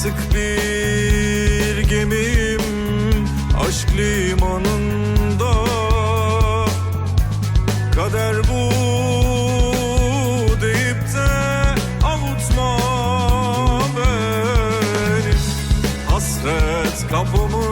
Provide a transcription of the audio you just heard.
artık bir gemim Aşk limanında. Kader bu deyip de avutma beni. Hasret kapımı